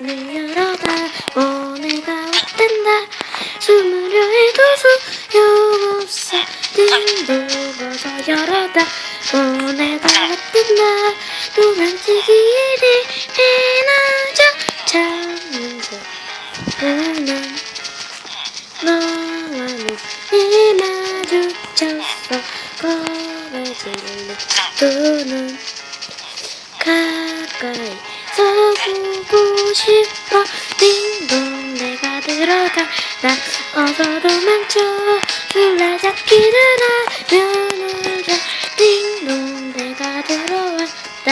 문을 열어다. 오늘가 왔단다 숨으려 해도 소용없어. 띵동어서 열어다. 오늘가 왔단다 도망치기에는 해나져 잠에서 우는 너와 눈이 마주쳤어. 꺼내질래 두눈 가까이서 보고 싶어. 띵동 내가 들어가. 나 어서 도망쳐. 술래잡기를 하면 울자 띵동 내가 들어왔다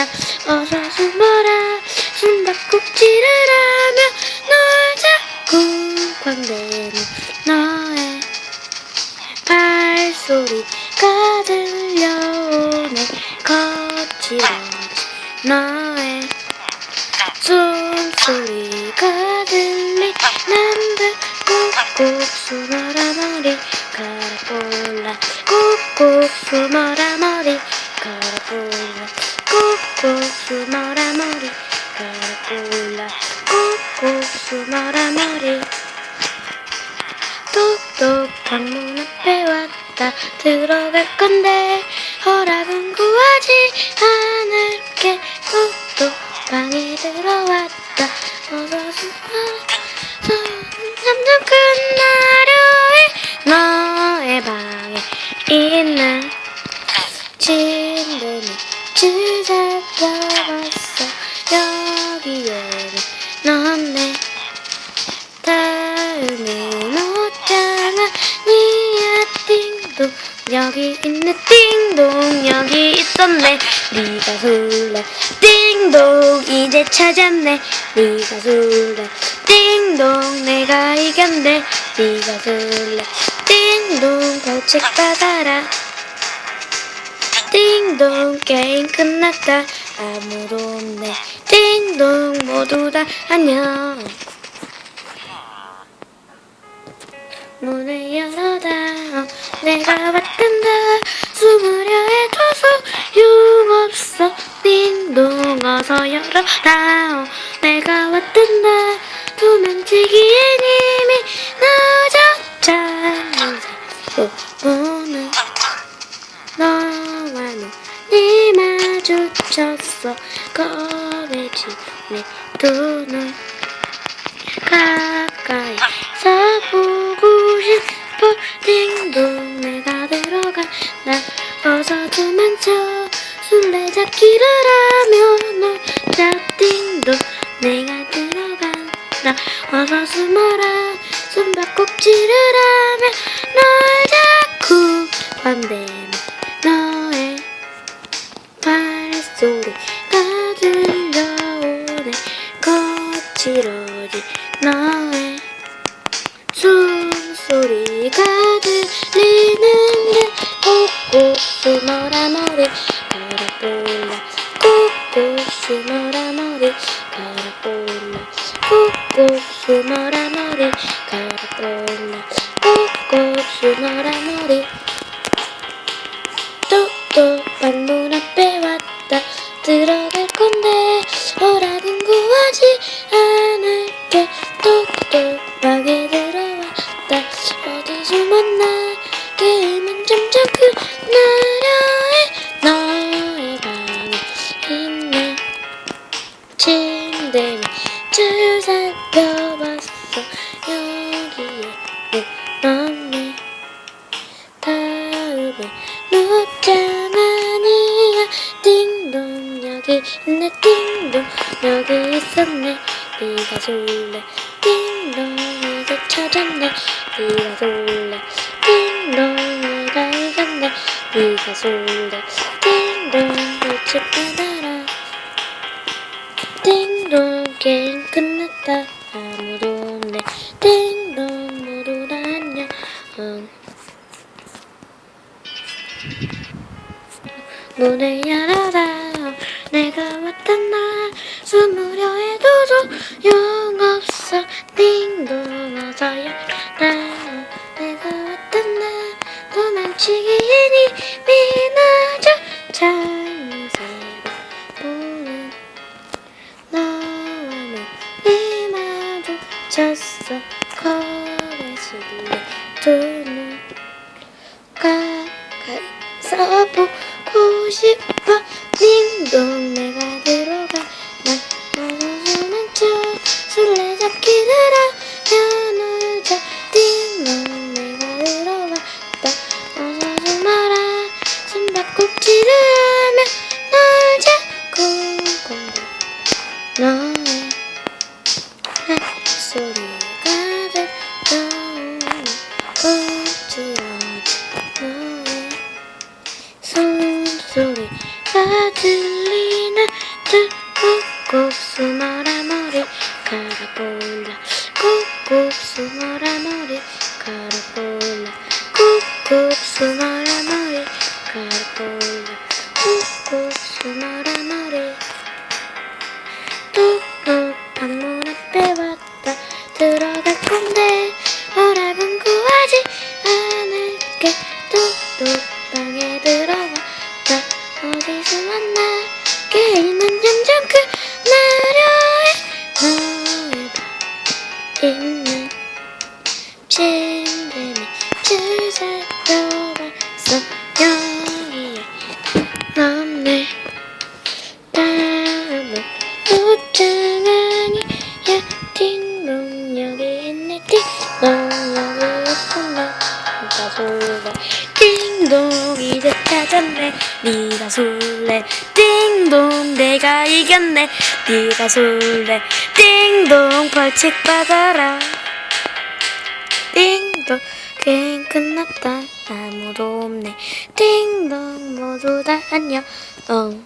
어서 숨어라. 숨바꼭질을 하며 널 잡고 광대는 너의 발소리가 들려오네. 거칠어진 너의 숨 소리가 들리 남들 꾹꾹 숨어라 머리카락 골라 꾹꾹 숨어라 머리카락 골라 꾹꾹 숨어라 머리카락 골라 꾹꾹 숨어라 머리 똑똑 방문 앞에 왔다 들어갈 건데 허락은 구하지 않을게. 똑똑 방에 들어왔다 어서 숨어 점점 끝나 띵동 이제 찾았네. 네가 술래. 띵동 내가 이겼네. 네가 술래. 띵동 벌칙 받아라. 띵동 게임 끝났다. 아무도 없네. 띵동 모두 다 안녕. 문을 열어다. 어, 내가 왔단다 열어다 어, 내가 왔단다 도망치기엔 이미 늦었잖아. 오늘 너와 눈이 마주쳤어. 꺼내지네 두눈 가까이서 보고 싶어. 띵동 내가 들어가 나 어서 도망쳐 술래잡기를 놀자 띵동 내가 들어가 나 어서 숨어라. 숨바꼭질을 하며 널 잡고 반대는 너의 발소리가 들려오네. 거칠어진 너의 숨소리가 들리는데 꼭꼭 숨어라 머리. 가락 골라 꼭꼭 숨어라 머리 가락 골라 꼭꼭 숨어라 머리 가락 골라 꼭 밑을 살펴봤어. 여기에 넌네 다음에 늦장 아니야. 띵동 여기 있네 띵동 여기 있었네. 네가 술래 띵동 이제 찾았네. 네가 술래 띵동 내가 이겼네. 네가 술래 띵동 일찍 받아라. 띵동 게임 안녕 문을 열어라. 내가 왔단다 숨으려 해도 소용없어. 띵동 어서 열어라 내가 왔단다 도망치기엔 이미 늦어 잘못 살아보는 너와 눈이 졌어. 거래질래 두 들리는 듯 꾹꾹 숨어라 머리 갈아볼라. 꾹꾹 숨어라 머리 갈아볼라. 꾹꾹 숨어라 머리 갈아볼라. 꾹꾹 숨어라 머리. 뚝뚝 방문 앞에 왔다. 들어갈 건데 허락은 구하지 않을게. 뚝뚝 찾았네. 네가 술래. 딩동 내가 이겼네. 네가 술래. 딩동 벌칙 받아라. 딩동 게임 끝났다. 아무도 없네. 딩동 모두 다 안녕. 엉